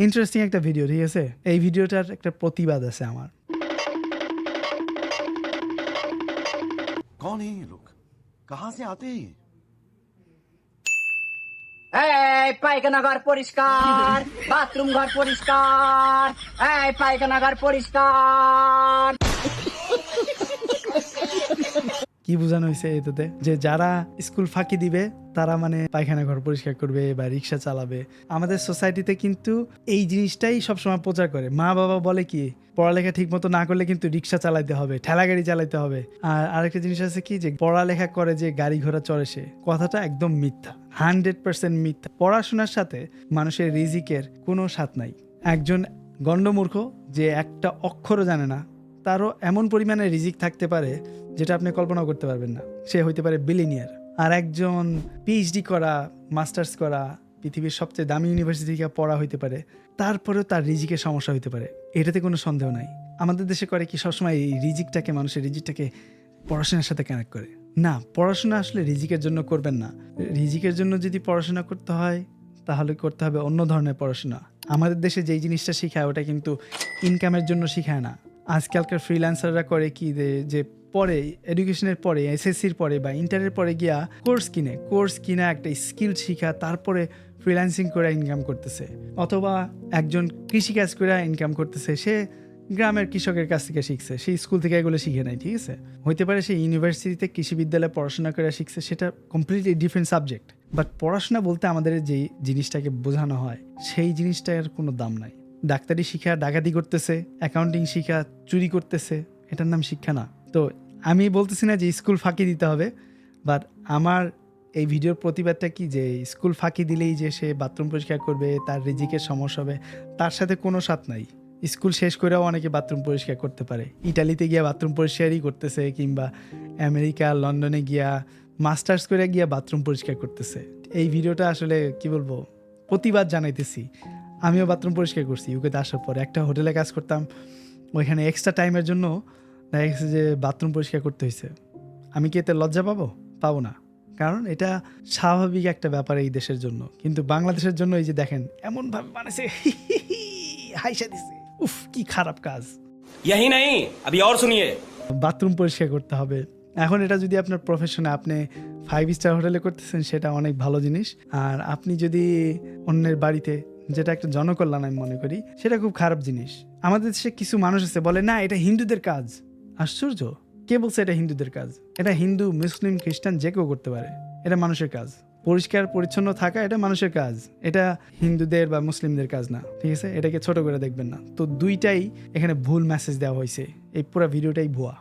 Interesting একটা video ঠিক আছে এই ভিডিওটার একটা প্রতিবাদ আছে আমার कौन है ये लोग कहाँ से आते हैं ये? এই পায়খানা ঘর পরিষ্কার বাথরুম ঘর পরিষ্কার এই পায়খানা ঘর পরিষ্কার কি বোঝানো হয়েছে এটাতে যে যারা স্কুল ফাঁকি দিবে, তারা মানে পায়খানা ঘর পরিষ্কার করবে বা রিক্সা চালাবে। আমাদের সোসাইটিতে কিন্তু এই জিনিসটাই সবসময় প্রচার করে। মা বাবা বলে কি, পড়ালেখা ঠিক মতো না করলে কিন্তু রিক্সা চালাতে হবে, ঠেলা গাড়ি চালাতে হবে। আর আরেকটা জিনিস আছে কি যে, পড়ালেখা করে যে গাড়ি ঘোড়া চড়ে সে, কথাটা একদম মিথ্যা, হান্ড্রেড পার্সেন্ট মিথ্যা। পড়াশোনার সাথে মানুষের রিজিকের কোনো সাথ নাই। একজন গণ্ডমূর্খ যে একটা অক্ষরও জানে না, তারও এমন পরিমাণে রিজিক থাকতে পারে যেটা আপনি কল্পনা করতে পারবেন না। সে হইতে পারে বিলিনিয়ার আর একজন পিএইচডি করা মাস্টার্স করা, পৃথিবীর সবচেয়ে দামি ইউনিভার্সিটি থেকে পড়া হইতে পারে, তারপরেও তার রিজিকের সমস্যা হইতে পারে। এটাতে কোনো সন্দেহ নাই। আমাদের দেশে করে কি সবসময় এই রিজিকটাকে, মানুষের রিজিকটাকে পড়াশোনার সাথে কানেক্ট করে? না, পড়াশোনা আসলে রিজিকের জন্য করবেন না। রিজিকের জন্য যদি পড়াশোনা করতে হয়, তাহলে করতে হবে অন্য ধরনের পড়াশোনা। আমাদের দেশে যেই জিনিসটা শেখায়, ওটা কিন্তু ইনকামের জন্য শেখায় না। আজকালকার ফ্রিল্যান্সাররা করে কি যে- যে পরে এডুকেশনের পরে এসএসসির পরে বা ইন্টারের পরে গিয়া কোর্স কিনে কোর্স কিনা একটা স্কিল শিখা, তারপরে ফ্রিল্যান্সিং করে ইনকাম করতেছে। অথবা একজন কৃষিকাজ করে ইনকাম করতেছে, সে গ্রামের কৃষকের কাছ থেকে শিখছে সেই স্কুল থেকে এগুলো শিখে নাই, ঠিক আছে? হইতে পারে সে ইউনিভার্সিটিতে কৃষি বিদ্যালয়ে পড়াশোনা করে শিখছে, সেটা কমপ্লিটলি ডিফারেন্ট সাবজেক্ট বাট পড়াশোনা বলতে আমাদের যেই জিনিসটাকে বোঝানো হয়, সেই জিনিসটার কোনো দাম নাই। ডাক্তারি শিখা, ডাকাতি করতেছে অ্যাকাউন্টিং শিখা, চুরি করতেছে, এটার নাম শিক্ষা না। তো আমি বলতেছি না যে স্কুল ফাঁকি দিতে হবে বাট আমার এই ভিডিওর প্রতিবাদটা কি যে স্কুল ফাঁকি দিলেই যে সে বাথরুম পরিষ্কার করবে, তার রিজিকের সমস্যা হবে, তার সাথে কোনো সাথ নাই। স্কুল শেষ করেও অনেকে বাথরুম পরিষ্কার করতে পারে। ইটালিতে গিয়া বাথরুম পরিষ্কারই করতেছে কিংবা আমেরিকা, লন্ডনে গিয়া মাস্টার্স করে গিয়া বাথরুম পরিষ্কার করতেছে। এই ভিডিওটা আসলে কি বলব, প্রতিবাদ জানাইতেছি। আমিও বাথরুম পরিষ্কার করছি ইউকেতে আসার পরে। একটা হোটেলে কাজ করতাম, ওইখানে এক্সট্রা টাইমের জন্য দেখা গেছে যে বাথরুম পরিষ্কার করতে হয়েছে। আমি কি এতে লজ্জা পাবো? পাবো না। কারণ এটা স্বাভাবিক একটা ব্যাপার এই দেশের জন্য। কিন্তু বাংলাদেশের জন্য এই যে দেখেন এমনভাবে বানাইছে হাইসা দিছে। উফ কি খারাপ কাজ। ইয়াহি নাই আবি অর শুনিয়ে। বাথরুম পরিষ্কার করতে হবে। এখন এটা যদি আপনার প্রফেশনে আপনি ফাইভ স্টার হোটেলে করতেছেন সেটা অনেক ভালো জিনিস। আর আপনি যদি অন্যের বাড়িতে যেটা একটা জনকল্যাণ আমি মনে করি সেটা খুব খারাপ জিনিস। আমাদের দেশে কিছু মানুষ আছে বলে না এটা হিন্দুদের কাজ। আশ্চর্য? কে বলছে এটা হিন্দুদের কাজ? এটা হিন্দু, মুসলিম, খ্রিস্টান যে কেউ করতে পারে। এটা মানুষের কাজ। পরিষ্কার, পরিচ্ছন্ন থাকা এটা মানুষের কাজ। এটা হিন্দুদের বা মুসলিমদের কাজ না, ঠিক আছে? এটাকে ছোট করে দেখবেন না। তো দুইটাই এখানে ভুল মেসেজ দেওয়া হয়েছে। এই পুরো ভিডিওটাই ভুয়া।